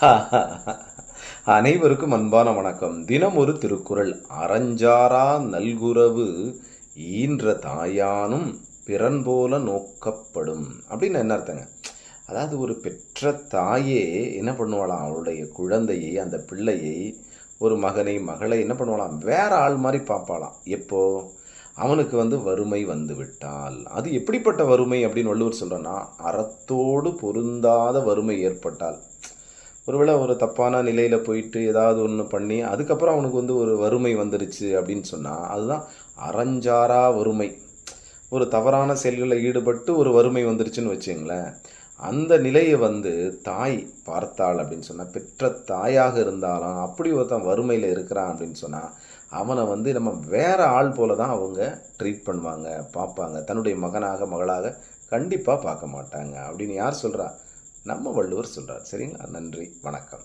அனைவருக்கும் அன்பான வணக்கம். தினம் ஒரு திருக்குறள். அறஞ்சாரா நல்குறவு ஈன்ற தாயானும் பிறன் போல நோக்கப்படும். அப்படின்னு என்ன அர்த்தங்க? அதாவது ஒரு பெற்ற தாயே என்ன பண்ணுவாளாம்? அவளுடைய குழந்தையை அந்த பிள்ளையை ஒரு மகனை மகளை என்ன பண்ணுவாளாம்? வேற ஆள் மாதிரி பார்ப்பாளாம். எப்போ? அவனுக்கு வந்து வறுமை வந்து விட்டால். அது எப்படிப்பட்ட வறுமை அப்படின்னு வள்ளுவர் சொல்கிறேன்னா அறத்தோடு பொருந்தாத வறுமை ஏற்பட்டால். ஒருவேளை ஒரு தப்பான நிலையில் போயிட்டு ஏதாவது ஒன்று பண்ணி அதுக்கப்புறம் அவனுக்கு வந்து ஒரு வறுமை வந்துருச்சு அப்படின்னு சொன்னால் அதுதான் அறஞ்சாரா வறுமை. ஒரு தவறான செயல்களில் ஈடுபட்டு ஒரு வறுமை வந்துருச்சுன்னு வச்சுங்களேன். அந்த நிலையை வந்து தாய் பார்த்தாள் அப்படின்னு சொன்னால் பெற்ற தாயாக இருந்தாலும் அப்படி ஒருத்தன் வறுமையில் இருக்கிறான் அப்படின்னு சொன்னால் அவனை வந்து நம்ம வேறு ஆள் போல தான் அவங்க ட்ரீட் பண்ணுவாங்க பார்ப்பாங்க. தன்னுடைய மகனாக மகளாக கண்டிப்பாக பார்க்க மாட்டாங்க அப்படின்னு யார் சொல்கிறா நம்ம வள்ளுவர் சொல்கிறார் சரிங்களா? நன்றி. வணக்கம்.